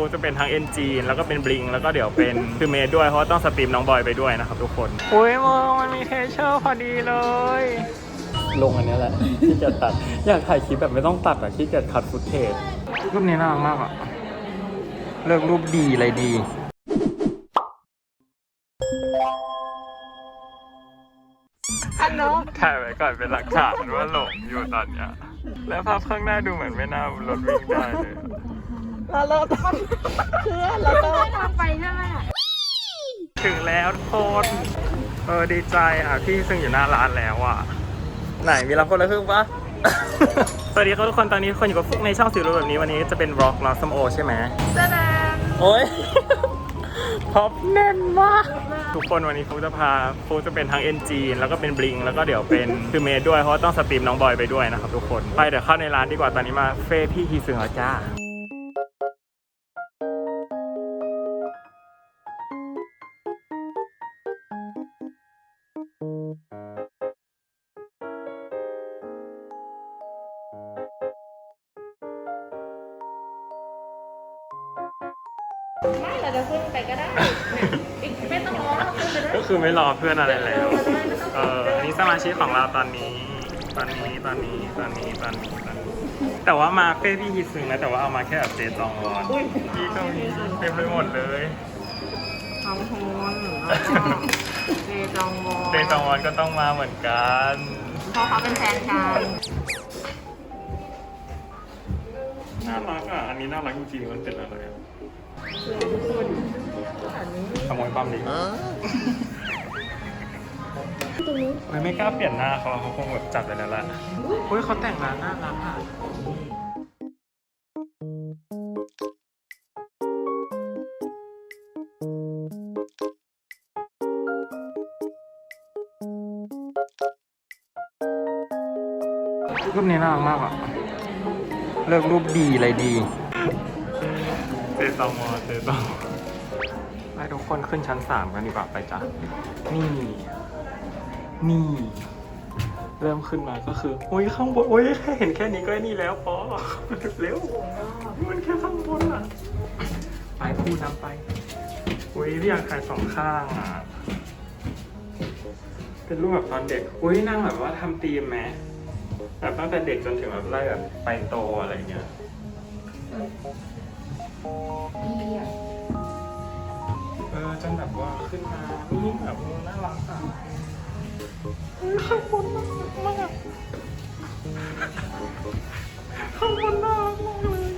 ฟูจะเป็นทั้งเอ็นจีนแล้วก็เป็นบลิงแล้วก็เดี๋ยวเป็นคือเมดด้วยเพราะว่าต้องสตรีมน้องบอยไปด้วยนะครับทุกคนโอ้ยมองมันมีเทเชอร์พอดีเลย ลงอันนี้แหละที่เกียจตัด อยากถ่ายคลิปแบบไม่ต้องตัดอะที่เกียจคัดฟุตเทจรูปนี้น่ารักมากอะเลือกรูปดีอะไรดี อันเนาะถ่ายไว้ก่อนเป็นหลักฐานว่าหลงอยู่ตอนเนี้ยแล้วภาพข้างหน้าดูเหมือนไม่น่ารถวิ่งได้เลยอะ แล้วเราต้องเพื่อนเราต้องทางไปใช่ไหมอะถึงแล้วทุกคนเออดีใจอะพี่ซึ่งอยู่หน้าร้านแล้วอะ ไหนมีรับคนละครึ่งปะสวัสดีครับทุกคนตอนนี้ทุกคนอยู่กับฟุกในช่องสิวรู้แบบนี้วันนี้จะเป็นร็อกน้องสมโอใช่ไหมแสดงโอ้ยพร็อปแน่นมาก ทุกคนวันนี้ฟุกจะพาฟุกจะเป็นทั้งเอ็นจีนแล้วก็เป็นบลิงแล้วก็เดี๋ยวเป็นคือเมดด้วยเพราะว่าต้องสตรีมน้องบอยไปด้วยนะครับทุกคนไปเดี๋ยวเข้าในร้านดีกว่าตอนนี้มาเฟ่พี่ฮีซึงแล้วจ้า ไม่เราจะขึ้นไปก็ได้อีกไม่ต้องรอขึ้นไปได้ก็คือไม่รอเพื่อนอะไรแล้ว เอออันนี้สมาชิกของเราตอนนี้ ตอนนี้ ตอนนี้ ตอนนี้ ตอนนี้ตอนนี้ แต่ว่ามาเฟ่พี่ฮิซึงนะแต่ว่าเอามาแค่แบบเจจองวอนพี่ก็มีเต็มไปหมดเลยทองโฮนแล้วก็เจจองวอเจจองวอนก็ต้องมาเหมือนกันเพราะเขาเป็นแฟนกันน่ารักอะ อันนี้น่ารักจริงๆมันเป็นอะไรอะอันนี้ ขโมยปั๊มดิเฮ้ยไม่กล้าเปลี่ยนหน้าเขาเขาคงแบบจัดไปแล้วแหละเฮ้ยเขาแต่งร้านน่ารักอะรูปนี้น่ารักมากอะ เลือกรูปดีอะไรดี เจตอมอเจตองไปทุกคนขึ้นชั้นสามกันดีกว่าไปจ้ะ นี่ นี่ เริ่มขึ้นมาก็คือโอ้ยข้างบนโอ้ยแค่เห็นแค่นี้ก็นี่แล้วปอเร็วมันแค่ข้างบนอะ ไปพูดน้ำไปอุ้ยพี่อยากถ่ายสองข้างอะ เป็นรูปแบบตอนเด็ก อุ้ยนั่งแบบว่าทำธีมไหมแบบตั้งแต่เด็กจนถึงแบบไล่แบบไปโตอะไรเงี้ย ขึ้นมานี่แบบน่ารักอะเฮ้ยข้างบนน่ารักมากข้างบนน่ารักมากเลย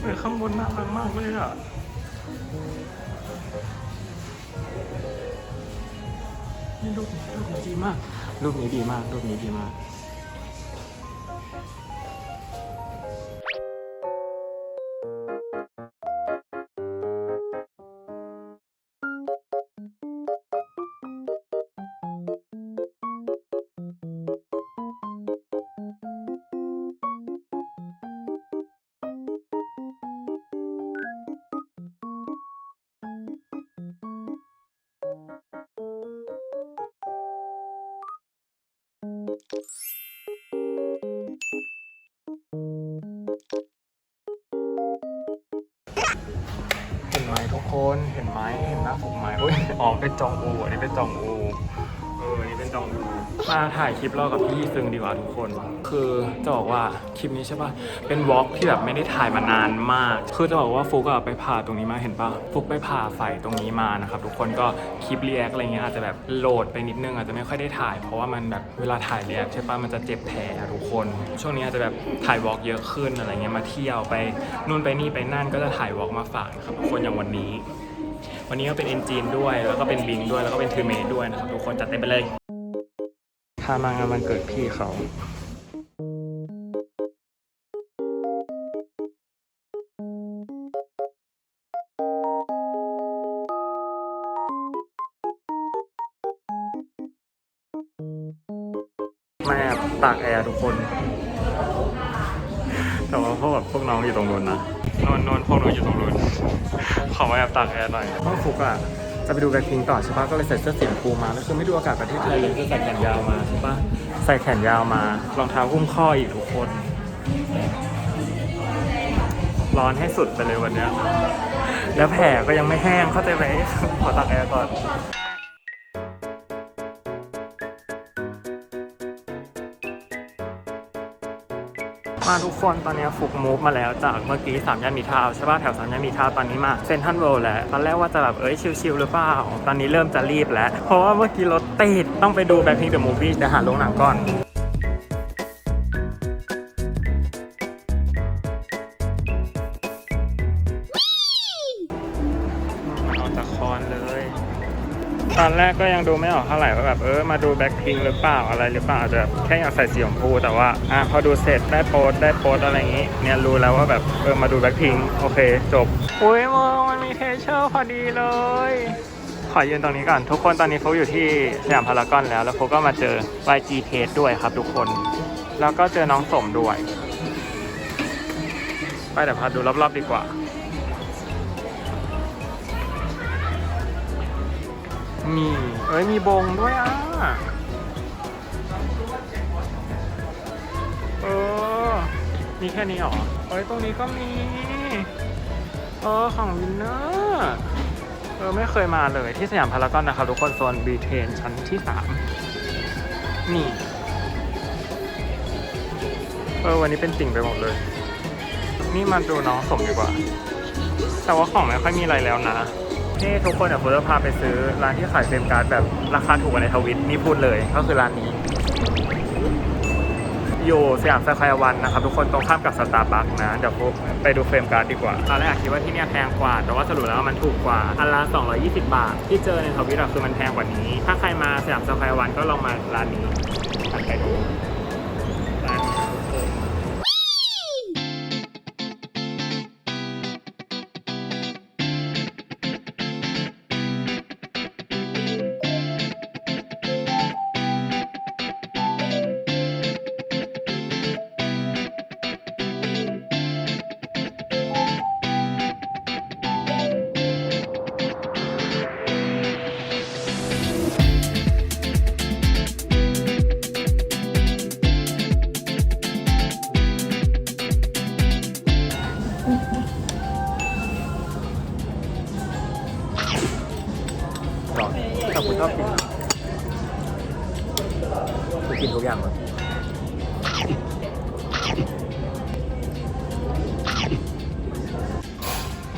เออข้างบนน่ารักมากเลยอะนี่รูปนี้รูปนี้ดีมากรูปนี้ดีมากรูปนี้ดีมาก คนเห็นไหมเห็นหน้าผมไหมอุ้ยอ๋อเป็นจองอูอันนี้เป็นจองอู จองอูมาถ่ายคลิปเรากับพี่ซึงดีกว่าทุกคน คือจะบอกว่าคลิปนี้ใช่ป่ะ เป็นวอล์กที่แบบไม่ได้ถ่ายมานานมาก คือจะบอกว่าฟุกอะไปผ่าตรงนี้มาเห็นป่ะ ฟุกไปผ่าไฟตรงนี้มานะครับทุกคนก็คลิปรีแอคอะไรเงี้ยอาจจะแบบโหลดไปนิดนึงอาจจะไม่ค่อยได้ถ่าย เพราะว่ามันแบบเวลาถ่ายรีแอคใช่ป่ะมันจะเจ็บแผลทุกคน ช่วงนี้อาจจะแบบถ่ายวอล์กเยอะขึ้นอะไรเงี้ยมาเที่ยวไปนู่นไปนี่ไปนั่นก็จะถ่ายวอล์กมาฝากนะครับทุกคนอย่างวันนี้วันนี้ก็เป็นเอนจีนด้วย แล้วก็เป็นบิงด้วย แล้วก็เป็นทูเมดด้วยนะครับ ทุกคนจัดเต็มไปเลย พามางานวันเกิดพี่เขาแม่ตากแอร์ทุกคน แต่ว่าพวกแบบพวกน้องอยู่ตรงนู้นนะนอนนอนพวกน้องอยู่ตรงนู้นขอมาแอบตากแอร์หน่อยพราะฟุกอะ จะไปดูแบล็คพิงต่อใช่ปะก็เลยใส่เสื้อสีชมพูมาแล้วคือไม่ดูอากาศประเทศไทยเลยก็ใส่แขนยาวมาใช่ปะใส่แขนยาวมารองเท้าหุ้มข้ออีกทุกคน ร้อนให้สุดไปเลยวันเนี้ยแล้วแผลก็ยังไม่แห้งเข้าใจไหมขอตักแอร์ก่อน มาทุกคนตอนนี้ฟุกมูฟมาแล้วจากเมื่อกี้สามย่านมีทาวใช่ป่ะแถวสามย่านมีทาวตอนนี้มาเซนทันเวิลด์แล้วตอนแรกว่าจะแบบเอ้ยชิลๆหรือเปล่าตอนนี้เริ่มจะรีบแล้ว เพราะว่าเมื่อกี้รถติดต้องไปดูแบ็คพิงเดอะมูฟวี่เดี๋ยวหาโรงหนังก่อน แรกก็ยังดูไม่ออกเท่าไหร่ว่าแบบเออมาดูแบ็คพิงหรือเปล่าอะไรหรือเปล่าอาจจะแค่อยากใส่สีชมพูแต่ว่าอะพอดูเสร็จได้โพสต์ได้โพสต์อะไรอย่างงี้ เนี่ยรู้แล้วว่าแบบเออมาดูแบ็คพิงโอเคจบอุ้ยมึงมันมีเทเชอร์พอดีเลย ขอยืนตรงนี้ก่อน ทุกคนตอนนี้เขาอยู่ที่สยามพารากอนแล้ว แล้วเขาก็มาเจอ YG t e ด้วยครับทุกคน แล้วก็เจอน้องสมด้วย ไปเดี๋ยวพาดูรอบๆดีกว่า มีเอ้ยมีบงด้วยอะ เออ มีแค่นี้หรอ เอ้ย ตรงนี้ก็มี เออ ของวินเนอร์เออ ไม่เคยมาเลยที่สยามพารากอนนะครับทุกคนโซนบีเทนชั้นที่ 3 นี่ เออ วันนี้เป็นติ่งไปหมดเลย นี่มาดูน้องสมดีกว่า แต่ว่าของไม่ค่อยมีอะไรแล้วนะ นี่ทุกคนเดี๋ยวผมจะพาไปซื้อร้านที่ขายเฟรมการ์ดแบบราคาถูกกว่าในทวิตนี่พูดเลยก็คือร้านนี้อยู่สยามสแควร์วันนะครับทุกคนตรงข้ามกับสตาร์บัคนะเดี๋ยวผมไปดูเฟรมการ์ดดีกว่าตอนแรกคิดว่าที่เนี่ยแพงกว่า แต่ว่าสรุปแล้วมันถูกกว่าอันละ220 บาท ที่เจอในทวิตคือมันแพงกว่านี้ ถ้าใครมาสยามสแควร์วันก็ลองมาร้านนี้อันไปดู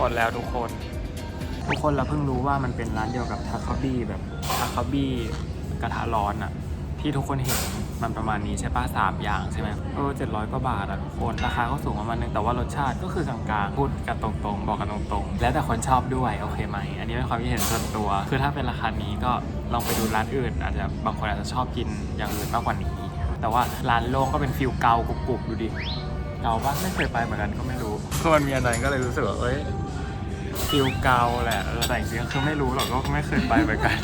หมดแล้วทุกคน ทุกคนเราเพิ่งรู้ว่ามันเป็นร้านเดียวกับทาคาบี้แบบทาคาบี้กระทะร้อนอะที่ทุกคนเห็นมันประมาณนี้ใช่ปะสามอย่างใช่ไหมเออเจ็ดร้อยกว่าบาทอะทุกคนราคาก็สูงประมาณนึงแต่ว่ารสชาติก็คือกลางๆพูดกันตรงๆ บอกกันตรงๆ แล้วแต่คนชอบด้วยโอเคไหมอันนี้เป็นความคิดเห็นส่วนตัว คือถ้าเป็นราคานี้ก็ลองไปดูร้านอื่น อาจจะบางคนอาจจะชอบกินอย่างอื่นมากกว่านี้ แต่ว่าร้านโล่งก็เป็นฟิลเกากรุบๆดูดิเกาปะไม่เคยไปเหมือนกันก็ไม่รู้คือมันมีอันนั้นก็เลยรู้สึกว่าเอ้ย ฟิลเกาแหละเออแต่จริงๆก็คือไม่รู้หรอกก็ไม่เคยไปเหมือนกัน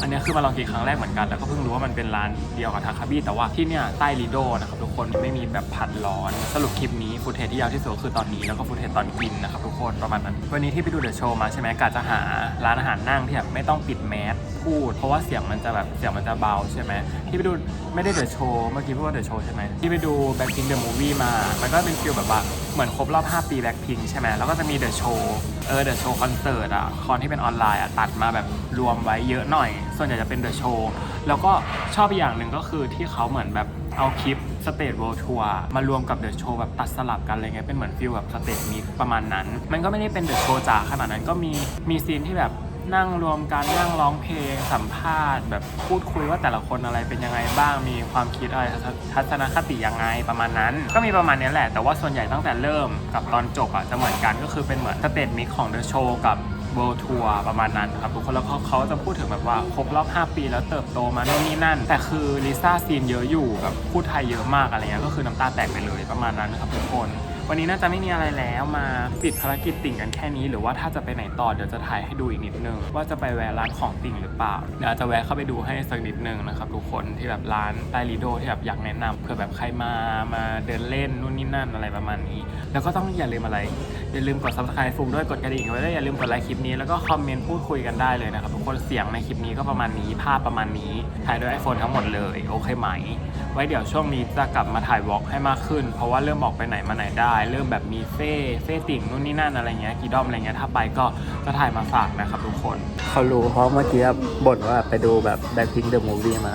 อันนี้คือมาลองกินครั้งแรกเหมือนกันแล้วก็เพิ่งรู้ว่ามันเป็นร้านเดียวกับทาคาบิแต่ว่าที่เนี่ยใต้ลีโดนะครับทุกคนไม่มีแบบผัดร้อนสรุปคลิปนี้ฟุตเทจที่ยาวที่สุดคือตอนนี้แล้วก็ฟุตเทจตอนกินนะครับทุกคนประมาณนั้น วันนี้ที่ไปดูเดอะโชว์มาใช่ไหมกะจะหาร้านอาหารนั่งที่แบบไม่ต้องปิดแมสพูด เพราะว่าเสียงมันจะแบบเสียงมันจะเบาใช่ไหมที่ไปดูไม่ได้เดอะโชว์เมื่อกี้พูดว่าเดอะโชว์ใช่ไหมที่ไปดูแบ็คพิงเดอะมูวี่มามันก็เป็นฟิลแบบว่าเหมือนครบรอบ 5 ปีแบ็คพิงใช่ไหมแล้วก็จะมีเดอะโชว์เออเดอะโชว์คอนเสิร์ตอะคอนที่เป็นออนไลน์อะตัดมาแบบรวมไว้เยอะหน่อย ส่วนใหญ่จะเป็นเดอะโชว์แล้วก็ชอบอีกอย่างหนึ่งก็คือที่เขาเหมือนแบบเอาคลิปสเตจ World Tour มารวมกับเดอะโชว์แบบตัดสลับกันอะไรเงี้ยเป็นเหมือนฟิลแบบสเตจมิกประมาณนั้น มันก็ไม่ได้เป็นเดอะโชว์จ๋าขนาดนั้นก็มีมีซีนที่แบบ นั่งรวมกันนั่งร้องเพลงสัมภาษณ์ แบบพูดคุยว่าแต่ละคนอะไรเป็นยังไงบ้างมีความคิดอะไรทัศนคติยังไงประมาณนั้น ก็มีประมาณนี้แหละ แต่ว่าส่วนใหญ่ตั้งแต่เริ่มกับตอนจบอะจะเหมือนกันก็คือเป็นเหมือนสเตจมิกของเดอะโชว์กับ World Tour ประมาณนั้นครับทุกคนแล้วเขาเขาจะพูดถึงแบบว่าครบรอบ 5 ปีแล้วเติบโตมาโน่นนี่นั่น แต่คือลิซ่าซีนเยอะอยู่แบบพูดไทยเยอะมากอะไรเงี้ยก็คือน้ำตาแตกไปเลยประมาณนั้นครับทุกคน วันนี้น่าจะไม่มีอะไรแล้วมาปิดภารกิจติ่งกันแค่นี้ หรือว่าถ้าจะไปไหนต่อเดี๋ยวจะถ่ายให้ดูอีกนิดนึง ว่าจะไปแวะร้านของติ่งหรือเปล่าเดี๋ยวจจะแวะเข้าไปดูให้สักนิดนึงนะครับทุกคนที่แบบร้านใต้ลีโดที่แบบอยากแนะนำเผื่อแบบใครมามาเดินเล่นนู่นนี่นั่นอะไรประมาณนี้ แล้วก็ต้องอย่าลืมอะไร อย่าลืมกด subscribe ฟุงด้วยกดกระดิ่งไว้ด้วยอย่าลืมกดไลค์คลิปนี้แล้วก็คอมเมนต์พูดคุยกันได้เลยนะครับทุกคนเสียงในคลิปนี้ก็ประมาณนี้ภาพประมาณนี้ถ่ายด้วย iPhone ทั้งหมดเลยโอเคไหม ไว้เดี๋ยวช่วงนี้จะกลับมาถ่ายวอล์กให้มากขึ้น เพราะว่าเริ่มออกไปไหนมาไหนได้ เริ่มแบบมีเฟ่เฟ่ติ่งนู่นนี่นั่นอะไรเงี้ยกีดอมอะไรเงี้ยถ้าไปก็จะถ่ายมาฝากนะครับทุกคน เขารู้เพราะเมื่อกี้บ่นว่าไปดูแบบ Blackpink the movie มา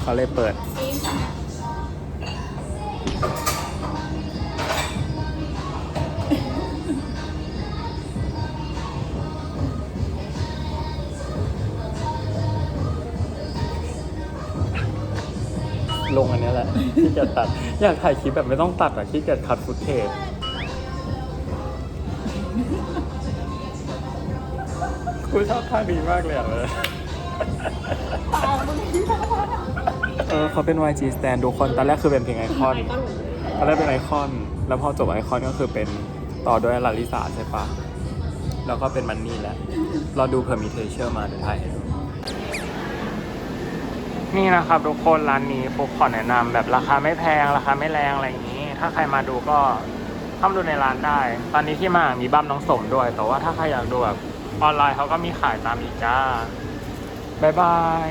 เขาเลยเปิด ลงอันเนี้ยแหละที่เกียจตัด อยากถ่ายคลิปแบบไม่ต้องตัดอะที่เกียจคัดฟุตเทจกูชอบท่าดีมากเลยอะเลยเออเขาเป็น YG stand ทุกคนตอนแรกคือเป็นเพลงไอคอนตอนแรกเป็นไอคอน แล้วพอจบไอคอนก็คือเป็นต่อด้วยลาลิสาใช่ปะแล้วก็เป็นมันนี่แหละ เราดูเพอร์มิเทเชอร์มาเดี๋ยวถ่ายให้ดู นี่นะครับทุกคนร้านนี้ผมขอแนะนำแบบราคาไม่แพงราคาไม่แรงอะไรอย่างนี้ ถ้าใครมาดูก็เข้ามดูในร้านได้ ตอนนี้ที่มามีบั้มน้องสมด้วย แต่ว่าถ้าใครอยากดูแบบออนไลน์เขาก็มีขายตามอีกจ้าบ๊ายบาย